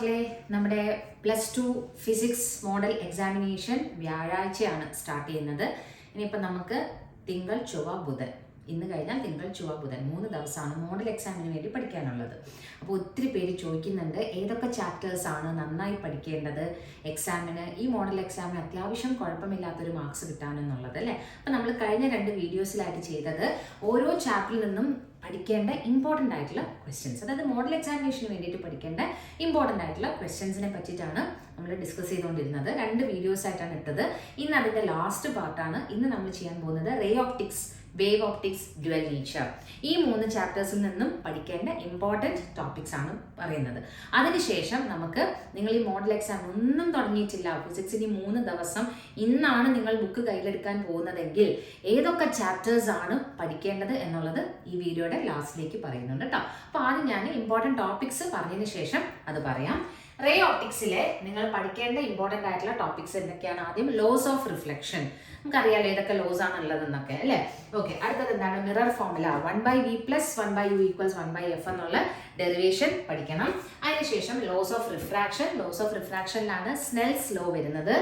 മക്കളെ നമ്മുടെ plus two physics model examination വ്യാഴാഴ്ചയാണ് സ്റ്റാർട്ട് ചെയ്യുന്നത്. ഇനിയിപ്പോൾ നമുക്ക് തിങ്കൾ ചൊവ്വ ബുധൻ. ഇന്ന് കഴിഞ്ഞാൽ തിങ്കൾ ചൊവ്വ ബുധൻ. മൂന്ന് ദിവസമാണ് മോഡൽ എക്സാമിന് വേണ്ടി പഠിക്കാനുള്ളത്. അപ്പോൾ ഒത്തിരി പേര് ചോദിക്കുന്നുണ്ട് ഏതൊക്കെ ചാപ്റ്റേഴ്സ് ആണ് നന്നായി പഠിക്കേണ്ടത്? എക്സാമിന് ഈ മോഡൽ എക്സാമിന് അത്യാവശ്യം കുഴപ്പമില്ലാത്തൊരു മാർക്സ് കിട്ടാനെന്നുള്ളത് അല്ലേ? അപ്പോൾ നമ്മൾ കഴിഞ്ഞ രണ്ട് വീഡിയോസിലായിട്ട് ചെയ്തത് ഓരോ ചാപ്റ്ററിൽ നിന്നും പഠിക്കേണ്ട ഇമ്പോർട്ടന്റ് ആയിട്ടുള്ള ക്വസ്റ്റ്യൻസ് അതായത് മോഡൽ എക്സാമിനേഷന് വേണ്ടിയിട്ട് പഠിക്കേണ്ട ഇമ്പോർട്ടന്റ് ആയിട്ടുള്ള ക്വസ്റ്റ്യൻസിനെ പറ്റിയിട്ടാണ് നമ്മൾ ഡിസ്കസ് ചെയ്തുകൊണ്ടിരുന്നത് രണ്ട് വീഡിയോസ് ആയിട്ടാണ് ഇട്ടത്. ഇന്ന് അതിന്റെ ലാസ്റ്റ് പാർട്ടാണ് ഇന്ന് നമ്മൾ ചെയ്യാൻ പോകുന്നത് ray optics wave optics dual nature. ഈ മൂന്ന് ചാപ്റ്റേഴ്സിൽ നിന്നും പഠിക്കേണ്ട ഇമ്പോർട്ടന്റ് ടോപ്പിക്സ് ആണ് പറയുന്നത്. അതിനുശേഷം നമുക്ക് നിങ്ങൾ ഈ മോഡൽ എക്സാം ഒന്നും തുടങ്ങിയിട്ടില്ല. ഫിസിക്സിന് മൂന്ന് ദിവസം ഇന്നാണ് നിങ്ങൾ ബുക്ക് കയ്യിലെടുക്കാൻ പോകുന്നതെങ്കിൽ ഏതൊക്കെ ചാപ്റ്റേഴ്സ് ആണ് പഠിക്കേണ്ടത് എന്നുള്ളത് ഈ വീഡിയോയുടെ ലാസ്റ്റിലേക്ക് പറയുന്നുണ്ട് കേട്ടോ അപ്പോൾ ആദ്യം ഞാൻ ഇമ്പോർട്ടന്റ് ടോപ്പിക്സ് പറഞ്ഞതിന് ശേഷം അത് പറയാം. റേ ഓപ്റ്റിക്സിലെ നിങ്ങൾ പഠിക്കേണ്ട ഇമ്പോർട്ടന്റ് ആയിട്ടുള്ള ടോപ്പിക്സ് എന്തൊക്കെയാണ്? ആദ്യം ലോസ് ഓഫ് റിഫ്ലക്ഷൻ നമുക്കറിയാലോ ഏതൊക്കെ ലോസ് ആണ് ഉള്ളതെന്നൊക്കെ അല്ലേ? ഓക്കെ അടുത്തത് എന്താണ്? Mirror formula one by V plus one by U equals one by F എന്നുള്ള ഡെറിവേഷൻ പഠിക്കണം. അതിനുശേഷം laws of refraction laws of റിഫ്രാക്ഷനിലാണ് Snell's law വരുന്നത്.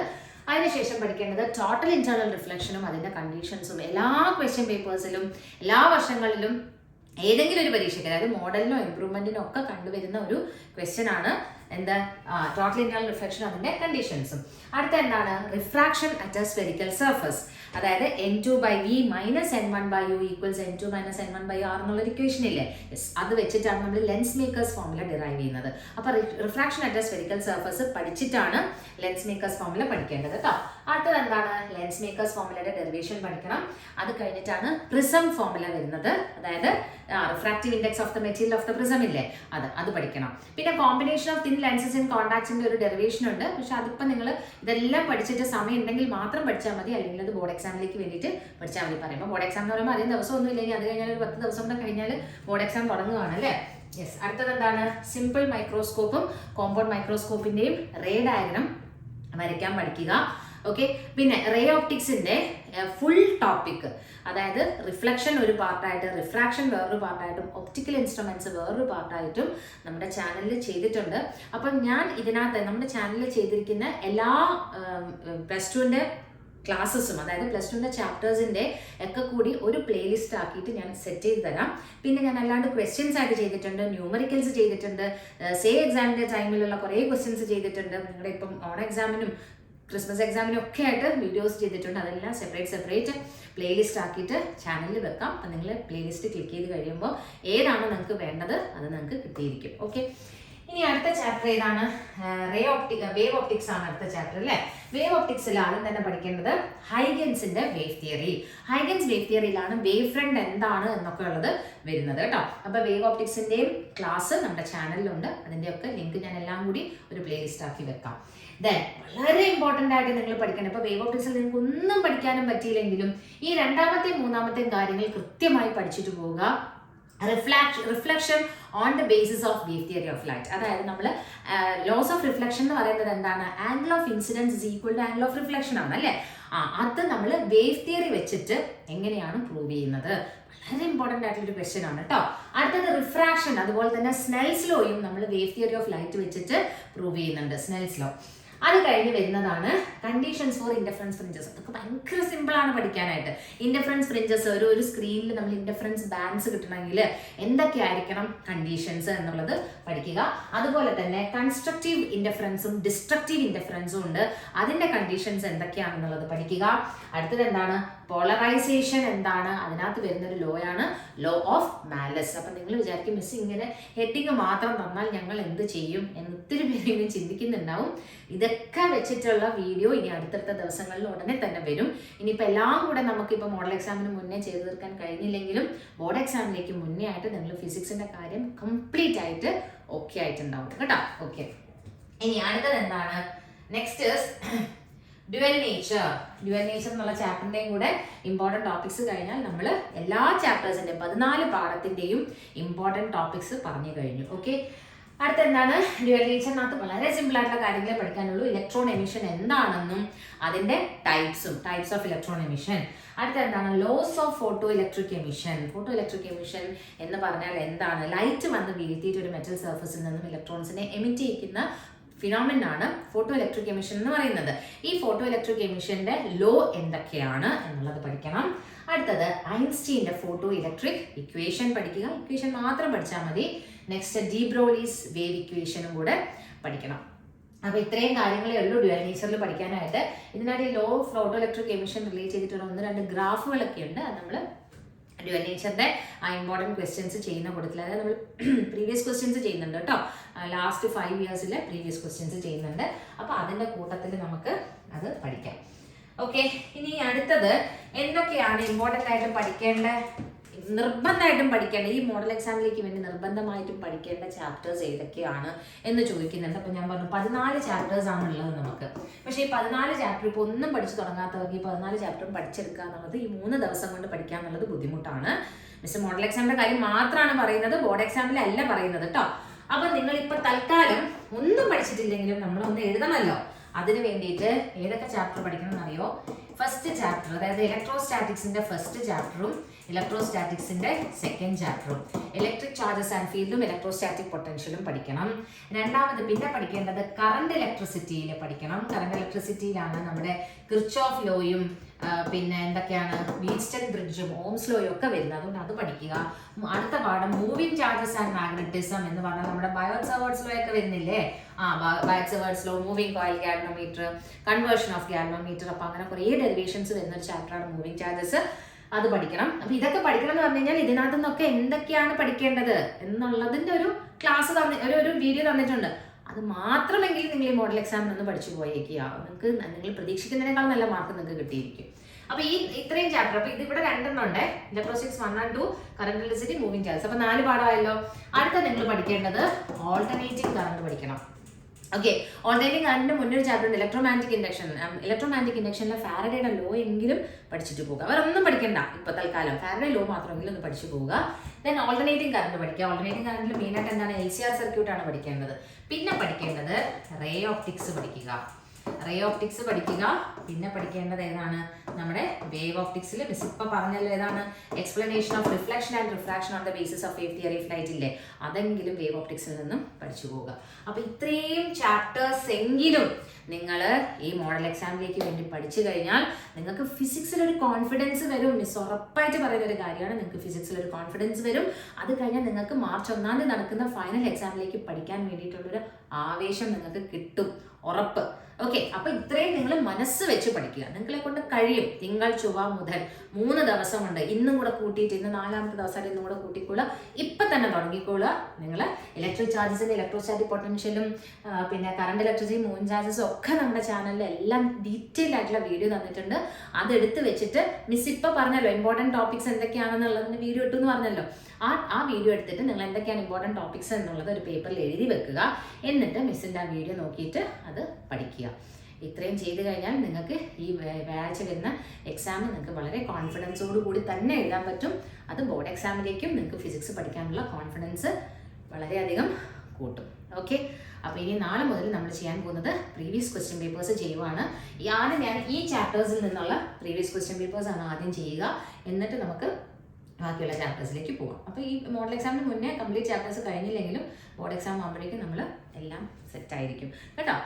അതിനുശേഷം പഠിക്കേണ്ടത് ടോട്ടൽ ഇന്റേണൽ റിഫ്ലക്ഷനും അതിന്റെ കണ്ടീഷൻസും എല്ലാ ക്വസ്റ്റ്യൻ പേപ്പേഴ്സിലും എല്ലാ വർഷങ്ങളിലും ഏതെങ്കിലും ഒരു പരീക്ഷയ്ക്ക് അതായത് മോഡലിനോ ഇമ്പ്രൂവ്മെന്റിനോ ഒക്കെ കണ്ടുവരുന്ന ഒരു ക്വസ്റ്റ്യൻ ആണ് എന്താ? ടോട്ടൽ ഇന്റർണൽ റിഫ്ലക്ഷൻ അതിന്റെ കണ്ടീഷൻസും അടുത്ത എന്താണ്? Refraction at a spherical surface അതായത് N two by V minus N one by U equals N two minus N one by R എന്നുള്ളൊരു ഇക്വേഷൻ ഇല്ലേ? അത് വെച്ചിട്ടാണ് നമ്മൾ ലെൻസ് മേക്കേഴ്സ് ഫോമുല ഡിറൈവ് ചെയ്യുന്നത്. അപ്പോൾ refraction at a spherical surface പഠിച്ചിട്ടാണ് lens makers formula പഠിക്കേണ്ടത് കേട്ടോ അടുത്തത് എന്താണ്? ലെൻസ് മേക്കേഴ്സ് ഫോമുലയുടെ ഡെറിവേഷൻ പഠിക്കണം. അത് കഴിഞ്ഞിട്ടാണ് പ്രിസം ഫോമുല വരുന്നത്. അതായത് refractive index of the material of the prism ഇല്ലേ? അത് അത് പഠിക്കണം. പിന്നെ combination of thin lenses in കോൺടാക്ട്സിന്റെ ഒരു ഡെറിവേഷൻ ഉണ്ട്. പക്ഷെ അതിപ്പോൾ നിങ്ങൾ ഇതെല്ലാം പഠിച്ചിട്ട് സമയം ഉണ്ടെങ്കിൽ മാത്രം പഠിച്ചാൽ മതി. അല്ലെങ്കിൽ അത് ബോർഡ് എക്സാമിലേക്ക് വേണ്ടിയിട്ട് പഠിച്ചാൽ മതി. പറയുമ്പോൾ ബോർഡ് എക്സാം എന്ന് പറയുമ്പോൾ അതേ ദിവസം ഒന്നും ഇല്ലെങ്കിൽ അത് കഴിഞ്ഞാൽ ഒരു പത്ത് ദിവസം കൂടെ കഴിഞ്ഞാൽ ബോർഡ് എക്സാം തുടങ്ങുകയാണ് അല്ലേ? യെസ് അടുത്തത് എന്താണ്? സിമ്പിൾ മൈക്രോസ്കോപ്പും കോമ്പൗണ്ട് മൈക്രോസ്കോപ്പിന്റെയും റേ ഡയഗ്രം വരയ്ക്കാൻ പഠിക്കുക. ഓക്കെ പിന്നെ റേ ഓപ്റ്റിക്സിന്റെ ഫുൾ ടോപ്പിക് അതായത് റിഫ്ലക്ഷൻ ഒരു പാർട്ടായിട്ട് റിഫ്രാക്ഷൻ വേറൊരു പാർട്ടായിട്ടും ഒപ്റ്റിക്കൽ ഇൻസ്ട്രുമെന്റ്സ് വേറൊരു പാർട്ടായിട്ടും നമ്മുടെ ചാനലിൽ ചെയ്തിട്ടുണ്ട്. അപ്പം ഞാൻ ഇതിനകത്ത് നമ്മുടെ ചാനലിൽ ചെയ്തിരിക്കുന്ന എല്ലാ പ്ലസ് ടുവിന്റെ ക്ലാസ്സസും അതായത് പ്ലസ് ടുവിന്റെ ചാപ്റ്റേഴ്സിന്റെ ഒക്കെ കൂടി ഒരു പ്ലേലിസ്റ്റ് ആക്കിയിട്ട് ഞാൻ സെറ്റ് ചെയ്ത് തരാം. പിന്നെ ഞാൻ അല്ലാണ്ട് ക്വസ്റ്റ്യൻസ് ആയിട്ട് ചെയ്തിട്ടുണ്ട് ന്യൂമറിക്കൽസ് ചെയ്തിട്ടുണ്ട് സേ എക്സാമിന്റെ ടൈമിലുള്ള കുറേ ക്വസ്റ്റ്യൻസ് ചെയ്തിട്ടുണ്ട്. നിങ്ങളുടെ ഇപ്പം ഓൺ എക്സാമിനും ക്രിസ്മസ് എക്സാമിനൊക്കെ ആയിട്ട് വീഡിയോസ് ചെയ്തിട്ടുണ്ട്. അതെല്ലാം സെപ്പറേറ്റ് സെപ്പറേറ്റ് പ്ലേലിസ്റ്റ് ആക്കിയിട്ട് ചാനലിൽ വെക്കാം. അപ്പം നിങ്ങൾ പ്ലേലിസ്റ്റ് ക്ലിക്ക് ചെയ്ത് കഴിയുമ്പോൾ ഏതാണ് നിങ്ങൾക്ക് വേണ്ടത് അത് നിങ്ങൾക്ക് കിട്ടിയിരിക്കും. ഓക്കെ ഇനി അടുത്ത ചാപ്റ്റർ ഏതാണ്? റേ ഓപ്റ്റിക് വേവ് ഓപ്റ്റിക്സ് ആണ് അടുത്ത ചാപ്റ്റർ അല്ലേ? വേവ് ഓപ്റ്റിക്സിൽ ആദ്യം തന്നെ പഠിക്കേണ്ടത് ഹൈഗൻസിന്റെ വേവ് തിയറി ഹൈഗൻസ് വേവ് തിയറിയിലാണ് വേവ് ഫ്രണ്ട് എന്താണ് എന്നൊക്കെ ഉള്ളത് വരുന്നത് കേട്ടോ. അപ്പൊ വേവ് ഓപ്റ്റിക്സിന്റെയും ക്ലാസ് നമ്മുടെ ചാനലിലുണ്ട് അതിന്റെ ഒക്കെ ലിങ്ക് ഞാൻ എല്ലാം കൂടി ഒരു പ്ലേലിസ്റ്റ് ആക്കി വെക്കാം. ദെൻ വളരെ ഇമ്പോർട്ടന്റ് ആയിട്ട് നിങ്ങൾ പഠിക്കണം ഇപ്പോൾ വേവ് ഓപ്റ്റിക്സിൽ നിങ്ങൾക്ക് ഒന്നും പഠിക്കാനും പറ്റിയില്ലെങ്കിലും ഈ രണ്ടാമത്തെയും മൂന്നാമത്തെയും കാര്യങ്ങൾ കൃത്യമായി പഠിച്ചിട്ട് പോവുക. Reflection reflection on the basis of wave theory of light അതായത് നമ്മൾ ലോസ് ഓഫ് റിഫ്ലക്ഷൻ എന്ന് പറയുന്നത് എന്താണ്? Angle of incidence is equal to angle of reflection ആണ് അല്ലേ? ആ അത് നമ്മൾ വേവ് തിയറി വെച്ചിട്ട് എങ്ങനെയാണ് പ്രൂവ് ചെയ്യുന്നത്? വളരെ ഇമ്പോർട്ടന്റ് ആയിട്ടുള്ള ഒരു ക്വസ്റ്റ്യൻ ആണ് കേട്ടോ അടുത്തത് റിഫ്രാക്ഷൻ അതുപോലെ തന്നെ സ്നെൽസ് ലോയും നമ്മൾ വേവ് തിയറി ഓഫ് ലൈറ്റ് വെച്ചിട്ട് പ്രൂവ് ചെയ്യുന്നുണ്ട്. സ്നെൽസ് ലോ അത് കഴിഞ്ഞ് വരുന്നതാണ് കണ്ടീഷൻസ് ഫോർ ഇൻഡഫറൻസ് ഫ്രിഞ്ചസ് അതൊക്കെ ഭയങ്കര സിമ്പിൾ ആണ് പഠിക്കാനായിട്ട്. ഇൻഡഫറൻസ് ഫ്രിഞ്ചസ് ഒരു ഒരു സ്ക്രീനിൽ നമ്മൾ ഇൻഡഫറൻസ് ബാൻസ് കിട്ടണമെങ്കിൽ എന്തൊക്കെ ആയിരിക്കണം കണ്ടീഷൻസ് എന്നുള്ളത് പഠിക്കുക. അതുപോലെ തന്നെ കൺസ്ട്രക്റ്റീവ് ഇൻഡഫറൻസും ഡിസ്ട്രക്റ്റീവ് ഇൻഡഫറൻസും ഉണ്ട്. അതിന്റെ കണ്ടീഷൻസ് എന്തൊക്കെയാണെന്നുള്ളത് പഠിക്കുക. അടുത്തത് എന്താണ്? പോളറൈസേഷൻ എന്താണ്? അതിനകത്ത് വരുന്ന ഒരു ലോ ആണ് ലോ ഓഫ് മാലസ് അപ്പം നിങ്ങൾ വിചാരിക്കും മിസ് ഇങ്ങനെ ഹെഡിങ് മാത്രം തന്നാൽ ഞങ്ങൾ എന്ത് ചെയ്യും എന്ന് ഒത്തിരി പേര് ഇങ്ങനെ ചിന്തിക്കുന്നുണ്ടാവും. ഇതൊക്കെ വെച്ചിട്ടുള്ള വീഡിയോ ഇനി അടുത്തടുത്ത ദിവസങ്ങളിൽ ഉടനെ തന്നെ വരും. ഇനിയിപ്പോൾ എല്ലാം കൂടെ നമുക്കിപ്പോൾ മോഡൽ എക്സാമിന് മുന്നേ ചെയ്തു തീർക്കാൻ കഴിഞ്ഞില്ലെങ്കിലും ബോർഡ് എക്സാമിലേക്ക് മുന്നേ ആയിട്ട് നിങ്ങൾ ഫിസിക്സിന്റെ കാര്യം കംപ്ലീറ്റ് ആയിട്ട് ഓക്കെ ആയിട്ടുണ്ടാവും കേട്ടോ. ഓക്കെ ഇനി അടുത്തത് എന്താണ്? Next dual nature dual nature എന്നുള്ള ചാപ്റ്ററിന്റെയും കൂടെ ഇമ്പോർട്ടന്റ് ടോപ്പിക്സ് കഴിഞ്ഞാൽ നമ്മൾ എല്ലാ ചാപ്റ്റേഴ്സിന്റെയും പതിനാല് പാഠത്തിന്റെയും ഇമ്പോർട്ടന്റ് ടോപ്പിക്സ് പറഞ്ഞു കഴിഞ്ഞു. ഓക്കെ അടുത്ത എന്താണ്? ഡ്യുവൽ നേച്ചറിനകത്ത് വളരെ സിമ്പിൾ ആയിട്ടുള്ള കാര്യങ്ങളെ പഠിക്കാനുള്ളൂ. ഇലക്ട്രോൺ എമിഷൻ എന്താണെന്നും അതിന്റെ ടൈപ്സും ടൈപ്സ് ഓഫ് ഇലക്ട്രോൺ എമിഷൻ അടുത്ത എന്താണ്? Laws of photo electric emission photo electric emission എന്ന് പറഞ്ഞാൽ എന്താണ്? ലൈറ്റ് വന്ന് വീഴ്ത്തിയിട്ട് ഒരു മെറ്റൽ സർഫസിൽ നിന്നും ഇലക്ട്രോൺസിനെ എമിറ്റ് ചെയ്യിക്കുന്ന ഫിനോമിൻ ആണ് ഫോട്ടോ ഇലക്ട്രിക് എമിഷൻ എന്ന് പറയുന്നത്. ഈ ഫോട്ടോ ഇലക്ട്രിക് എമിഷന്റെ ലോ എന്തൊക്കെയാണ് എന്നുള്ളത് പഠിക്കണം. അടുത്തത് ഐൻസ്റ്റീന്റെ ഫോട്ടോ ഇലക്ട്രിക് ഇക്വേഷൻ പഠിക്കുക. ഇക്വേഷൻ മാത്രം പഠിച്ചാൽ മതി. നെക്സ്റ്റ് ഡീബ്രോളീസ് വേവ് ഇക്വേഷനും കൂടെ പഠിക്കണം. അപ്പോൾ ഇത്രയും കാര്യങ്ങളേ ഉള്ളൂ. ഡ്യുവൽ നേച്ചറിൽ പഠിക്കാനായിട്ട്. ഇതിനായിട്ട് law photo electric emission relate ചെയ്തിട്ടുള്ള ഒന്ന് രണ്ട് ഗ്രാഫുകളൊക്കെ ഉണ്ട്. അത് നമ്മൾ ഡ്യുവൽ നേച്ചറിന്റെ ഇമ്പോർട്ടന്റ് ക്വസ്റ്റ്യൻസ് ചെയ്യുന്ന കൂട്ടത്തിൽ അതായത് നമ്മൾ പ്രീവിയസ് ക്വസ്റ്റ്യൻസ് ചെയ്യുന്നുണ്ട് കേട്ടോ. ലാസ്റ്റ് ഫൈവ് ഇയേഴ്സിലെ പ്രീവിയസ് ക്വസ്റ്റ്യൻസ് ചെയ്യുന്നുണ്ട്. അപ്പോൾ അതിന്റെ കൂട്ടത്തിൽ നമുക്ക് അത് പഠിക്കാം. ഓക്കെ ഇനി അടുത്തത് എന്തൊക്കെയാണ് ഇമ്പോർട്ടന്റ് ആയിട്ട് പഠിക്കേണ്ട നിർബന്ധമായിട്ടും പഠിക്കേണ്ട ഈ മോഡൽ എക്സാമിലേക്ക് വേണ്ടി നിർബന്ധമായിട്ടും പഠിക്കേണ്ട ചാപ്റ്റേഴ്സ് ഏതൊക്കെയാണ് എന്ന് ചോദിക്കുന്നുണ്ട്. അപ്പം ഞാൻ പറഞ്ഞു പതിനാല് ചാപ്റ്റേഴ്സ് ആണ് ഉള്ളത് നമുക്ക്. പക്ഷേ ഈ പതിനാല് ചാപ്റ്റർ ഇപ്പോൾ ഒന്നും പഠിച്ചു തുടങ്ങാത്തവർക്ക് ഈ പതിനാല് ചാപ്റ്ററും പഠിച്ചെടുക്കുക എന്നുള്ളത് ഈ മൂന്ന് ദിവസം കൊണ്ട് പഠിക്കുക എന്നുള്ളത് ബുദ്ധിമുട്ടാണ്. മിസ് മോഡൽ എക്സാമിന്റെ കാര്യം മാത്രമാണ് പറയുന്നത് ബോർഡ് എക്സാമിലല്ല പറയുന്നത് കേട്ടോ അപ്പൊ നിങ്ങൾ ഇപ്പൊ തൽക്കാലം ഒന്നും പഠിച്ചിട്ടില്ലെങ്കിലും നമ്മളൊന്ന് എഴുതണമല്ലോ അതിന് വേണ്ടിയിട്ട് ഏതൊക്കെ ചാപ്റ്റർ പഠിക്കണം എന്നറിയോ ഫസ്റ്റ് ചാപ്റ്റർ അതായത് ഇലക്ട്രോസ്റ്റാറ്റിക്സിന്റെ ഫസ്റ്റ് ചാപ്റ്ററും ഇലക്ട്രോസ്റ്റാറ്റിക്സിന്റെ സെക്കൻഡ് ചാപ്റ്ററും ഇലക്ട്രിക് ചാർജസ് ആൻഡ് ഫീൽഡും ഇലക്ട്രോസ്റ്റാറ്റിക് പൊട്ടൻഷ്യലും പഠിക്കണം. രണ്ടാമത് പിന്നെ പഠിക്കേണ്ടത് കറണ്ട് ഇലക്ട്രിസിറ്റിയിൽ പഠിക്കണം. കറണ്ട് ഇലക്ട്രിസിറ്റിയിലാണ് നമ്മുടെ ക്രിച്ചോഫ് ലോയും പിന്നെ എന്തൊക്കെയാണ് വീസ്റ്റൻ ബ്രിഡ്ജും ഓംസ് ലോയും ഒക്കെ വരുന്നത്. അതുകൊണ്ട് അത് പഠിക്കുക. അടുത്ത പാഠം മൂവിങ് ചാർജസ് ആൻഡ് മാഗ്നറ്റിസം എന്ന് പറഞ്ഞാൽ നമ്മുടെ ബയോസവേർഡ്സ് ലോ ഒക്കെ വരുന്നില്ലേ? ആ Biot Savart's law moving coil galvanometer conversion of galvanometer അപ്പൊ അങ്ങനെ കുറേ ഡെറിവേഷൻസ് വരുന്ന ഒരു ചാപ്റ്ററാണ് മൂവിങ് ചാർജസ് അത് പഠിക്കണം. അപ്പൊ ഇതൊക്കെ പഠിക്കണം എന്ന് പറഞ്ഞു കഴിഞ്ഞാൽ ഇതിനകത്ത് നിന്നൊക്കെ എന്തൊക്കെയാണ് പഠിക്കേണ്ടത് എന്നുള്ളതിന്റെ ഒരു ക്ലാസ് തന്നി ഒരു ഒരു വീഡിയോ തന്നിട്ടുണ്ട്. അത് മാത്രമെങ്കിലും നിങ്ങൾ ഈ മോഡൽ എക്സാമിൽ ഒന്ന് പഠിച്ചു പോയേക്കുക. നിങ്ങൾക്ക് നിങ്ങൾ പ്രതീക്ഷിക്കുന്നതിനേക്കാൾ നല്ല മാർക്ക് നിങ്ങൾക്ക് കിട്ടിയിരിക്കും. അപ്പൊ ഈ ഇത്രയും ചാപ്റ്റർ അപ്പൊ ഇതിവിടെ രണ്ടെണ്ണം ഉണ്ട് electrostatics one and two current electricity moving charge അപ്പൊ നാല് പാഠമായല്ലോ. അടുത്ത നിങ്ങൾ പഠിക്കേണ്ടത് ഓൾട്ടർനേറ്റിംഗ് കറണ്ട് പഠിക്കണം. ഓക്കെ ഓൺലൈനിൽ കറണ്ട് മുന്നൊരു ചാപ്റ്റർ ഉണ്ട് ഇലക്ട്രോമാറ്റിക് ഇൻഡക്ഷൻ ഇലക്ട്രോമാറ്റിക് ഇൻഡക്ഷനിലെ ഫാരഡയുടെ ലോ എങ്കിലും പഠിച്ചിട്ട് പോകുക ഒന്നും പഠിക്കണ്ട ഇപ്പൊ തൽക്കാലം ഫാരഡേ ലോ മാത്രമെങ്കിലും ഒന്ന് പഠിച്ചു പോവുക. ദെൻ ഓൾട്ടർനേറ്റിംഗ് കറണ്ട് പഠിക്കുക. ഓൾട്ടർനേറ്റിംഗ് കറണ്ടിൽ മെയിനായിട്ട് എന്താണ്? എൽ സി ആർ സർക്യൂട്ട് ആണ് പഠിക്കേണ്ടത്. പിന്നെ പഠിക്കേണ്ടത് റേ ഓപ്റ്റിക്സ് പഠിക്കുക. റേ ഓപ്റ്റിക്സ് പഠിക്കുക. പിന്നെ പഠിക്കേണ്ടത് ഏതാണ്? നമ്മുടെ വേവ് ഓപ്റ്റിക്സിൽ മിസ് ഇപ്പൊ പറഞ്ഞല്ലോ ഏതാണ്? Explanation of reflection and refraction on the basis of wave theory flight ഇല്ലേ? അതെങ്കിലും വേവ് ഓപ്റ്റിക്സിൽ നിന്നും പഠിച്ചു പോവുക. അപ്പൊ ഇത്രയും ചാപ്റ്റേഴ്സ് എങ്കിലും നിങ്ങൾ ഈ മോഡൽ എക്സാമിലേക്ക് വേണ്ടി പഠിച്ചു കഴിഞ്ഞാൽ നിങ്ങൾക്ക് ഫിസിക്സിൽ ഒരു കോൺഫിഡൻസ് വരും. മിസ് ഉറപ്പായിട്ട് പറയുന്ന ഒരു കാര്യമാണ്. നിങ്ങൾക്ക് ഫിസിക്സിൽ ഒരു കോൺഫിഡൻസ് വരും. അത് കഴിഞ്ഞാൽ നിങ്ങൾക്ക് മാർച്ച് ഒന്നാം തീയതി നടക്കുന്ന ഫൈനൽ എക്സാമിലേക്ക് പഠിക്കാൻ വേണ്ടിയിട്ടുള്ളൊരു ആവേശം നിങ്ങൾക്ക് കിട്ടും. ഉറപ്പ്. ഓക്കെ അപ്പൊ ഇത്രയും നിങ്ങൾ മനസ്സ് വെച്ച് പഠിക്കുക. നിങ്ങളെ കൊണ്ട് കഴിയും. തിങ്കൾ ചൊവ്വ മുതൽ മൂന്ന് ദിവസം ഉണ്ട് ഇന്നും കൂടെ കൂട്ടിയിട്ട് ഇന്ന് നാലാമത്തെ ദിവസമായിട്ട് ഇന്നും കൂടെ കൂട്ടിക്കൊള്ളുക ഇപ്പൊ തന്നെ തുടങ്ങിക്കൊള്ളുക നിങ്ങൾ ഇലക്ട്രിക് ചാർജസിന്റെ ഇലക്ട്രോസ്റ്റാറ്റിക് പൊട്ടൻഷ്യലും പിന്നെ കറണ്ട് ഇലക്ട്രിസിറ്റി മൂൺ ചാർജസും ഒക്കെ നമ്മുടെ ചാനലിൽ എല്ലാം ഡീറ്റെയിൽ ആയിട്ടുള്ള വീഡിയോ തന്നിട്ടുണ്ട്. അതെടുത്ത് വെച്ചിട്ട് മിസ് ഇപ്പൊ പറഞ്ഞല്ലോ ഇമ്പോർട്ടന്റ് ടോപ്പിക്സ് എന്തൊക്കെയാണെന്നുള്ളതിന്റെ വീഡിയോ ഇട്ടു എന്ന് പറഞ്ഞല്ലോ. ആ ആ വീഡിയോ എടുത്തിട്ട് നിങ്ങൾ എന്തൊക്കെയാണ് ഇമ്പോർട്ടന്റ് ടോപ്പിക്സ് എന്നുള്ളത് ഒരു പേപ്പറിൽ എഴുതി വെക്കുക. എന്നിട്ട് മിസ്സിന്റെ ആ വീഡിയോ നോക്കിയിട്ട് അത് പഠിക്കുക. ഇത്രയും ചെയ്തു കഴിഞ്ഞാൽ നിങ്ങൾക്ക് ഈ വ്യാ- വ്യാഴാഴ്ച വരുന്ന എക്സാം നിങ്ങൾക്ക് വളരെ കോൺഫിഡൻസോട് കൂടി തന്നെ എഴുതാൻ പറ്റും. അത് ബോർഡ് എക്സാമിലേക്കും നിങ്ങൾക്ക് ഫിസിക്സ് പഠിക്കാനുള്ള കോൺഫിഡൻസ് വളരെയധികം കൂട്ടും. ഓക്കെ അപ്പോൾ ഇനി നാളെ മുതൽ നമ്മൾ ചെയ്യാൻ പോകുന്നത് പ്രീവിയസ് ക്വസ്റ്റ്യൻ പേപ്പേഴ്സ് ചെയ്യുവാണ്. ആദ്യം ഞാൻ ഈ ചാപ്റ്റേഴ്സിൽ നിന്നുള്ള പ്രീവിയസ് ക്വസ്റ്റ്യൻ പേപ്പേഴ്സ് ആണ് ആദ്യം ചെയ്യുക. എന്നിട്ട് നമുക്ക് ബാക്കിയുള്ള ചാപ്റ്റേഴ്സിലേക്ക് പോകാം അപ്പോൾ ഈ മോഡൽ എക്സാമിന് മുന്നേ കംപ്ലീറ്റ് ചാപ്റ്റേഴ്സ് കഴിഞ്ഞില്ലെങ്കിലും ബോർഡ് എക്സാം ആകുമ്പോഴേക്കും നമ്മൾ എല്ലാം സെറ്റ് ആയിരിക്കും. കേട്ടോ?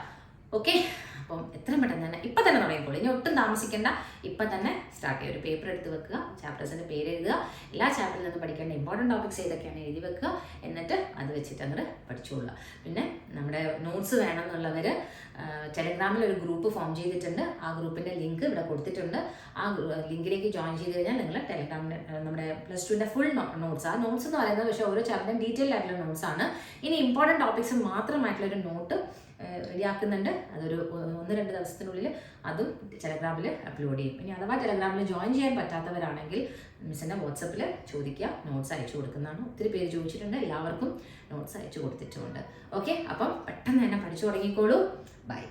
ഓക്കെ അപ്പം എത്രയും പെട്ടെന്ന് തന്നെ ഇപ്പം തന്നെ തുടങ്ങിക്കോളൂ. ഇനി ഒട്ടും താമസിക്കേണ്ട. ഇപ്പം തന്നെ സ്റ്റാർട്ട് ചെയ്യുക ഒരു പേപ്പർ എടുത്ത് വെക്കുക. ചാപ്റ്റേഴ്സിന്റെ പേര് എഴുതുക. എല്ലാ ചാപ്റ്ററിൽ നിന്ന് പഠിക്കേണ്ട ഇമ്പോർട്ടന്റ് ടോപ്പിക്സ് ഏതൊക്കെയാണ് എഴുതി വെക്കുക. എന്നിട്ട് അത് വെച്ചിട്ട് അങ്ങോട്ട് പഠിച്ചുകൊള്ളുക പിന്നെ നമ്മുടെ നോട്ട്സ് വേണം എന്നുള്ളവർ ടെലിഗ്രാമിൽ ഒരു ഗ്രൂപ്പ് ഫോം ചെയ്തിട്ടുണ്ട്. ആ ഗ്രൂപ്പിന്റെ ലിങ്ക് ഇവിടെ കൊടുത്തിട്ടുണ്ട്. ആ ലിങ്കിലേക്ക് ജോയിൻ ചെയ്ത് കഴിഞ്ഞാൽ നിങ്ങൾ ടെലിഗ്രാമിന്റെ നമ്മുടെ പ്ലസ് ടുവിന്റെ ഫുൾ നോട്ട്സ് ആ നോട്ട്സ് എന്ന് പറയുന്നത് പക്ഷേ ഓരോ ചാപ്റ്ററും ഡീറ്റെയിൽ ആയിട്ടുള്ള നോട്ട്സ് ആണ്. ഇനി ഇമ്പോർട്ടന്റ് ടോപ്പിക്സ് മാത്രമായിട്ടുള്ള ഒരു നോട്ട് റെഡിയാക്കുന്നുണ്ട്. അതൊരു ഒന്ന് രണ്ട് ദിവസത്തിനുള്ളിൽ അതും ടെലഗ്രാമിൽ അപ്ലോഡ് ചെയ്യും. ഇനി അഥവാ ടെലഗ്രാമിൽ ജോയിൻ ചെയ്യാൻ പറ്റാത്തവരാണെങ്കിൽ മിസ്സിന്റെ വാട്സപ്പിൽ ചോദിക്കുക. നോട്ട്സ് അയച്ചു കൊടുക്കുന്നതാണ്. ഒത്തിരി പേര് ചോദിച്ചിട്ടുണ്ട്. എല്ലാവർക്കും നോട്ട്സ് അയച്ചു കൊടുത്തിട്ടുമുണ്ട് ഓക്കെ അപ്പം പെട്ടെന്ന് തന്നെ പഠിച്ചു തുടങ്ങിക്കോളൂ. ബൈ